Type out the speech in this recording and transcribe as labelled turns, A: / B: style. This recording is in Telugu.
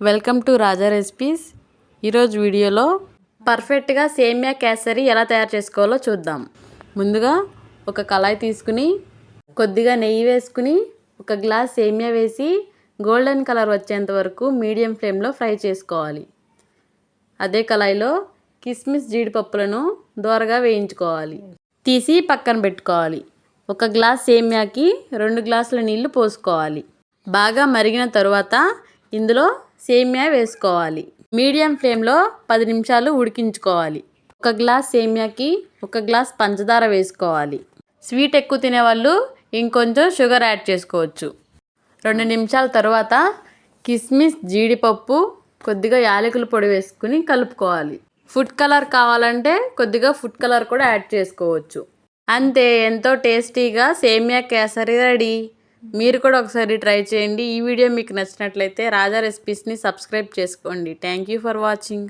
A: Welcome to Raja recipes. ఈరోజు వీడియోలో పర్ఫెక్ట్గా సేమియా కేసరి ఎలా తయారు చేసుకోవాలో చూద్దాం. ముందుగా ఒక కళాయి తీసుకుని కొద్దిగా నెయ్యి వేసుకుని ఒక గ్లాస్ సేమియా వేసి గోల్డెన్ కలర్ వచ్చేంత వరకు మీడియం ఫ్లేమ్లో ఫ్రై చేసుకోవాలి. అదే కళాయిలో కిస్మిస్ జీడిపప్పులను దోరగా వేయించుకోవాలి. తీసి పక్కన పెట్టుకోవాలి. ఒక గ్లాస్ సేమ్యాకి రెండు గ్లాసుల నీళ్ళు పోసుకోవాలి. బాగా మరిగిన తరువాత ఇందులో సేమియా వేసుకోవాలి. మీడియం ఫ్లేమ్లో పది నిమిషాలు ఉడికించుకోవాలి. ఒక గ్లాస్ సేమియాకి ఒక గ్లాస్ పంచదార వేసుకోవాలి. స్వీట్ ఎక్కువ తినేవాళ్ళు ఇంకొంచెం షుగర్ యాడ్ చేసుకోవచ్చు. రెండు నిమిషాల తర్వాత కిస్మిస్ జీడిపప్పు కొద్దిగా యాలకుల పొడి వేసుకుని కలుపుకోవాలి. ఫుడ్ కలర్ కావాలంటే కొద్దిగా ఫుడ్ కలర్ కూడా యాడ్ చేసుకోవచ్చు. అంతే ఎంతో టేస్టీగా సేమియా కేసరి రెడీ. మీరు కూడా ఒకసారి ట్రై చేయండి. ఈ వీడియో మీకు నచ్చినట్లయితే రాజా రెసిపీస్ని సబ్స్క్రైబ్ చేసుకోండి. Thank you for watching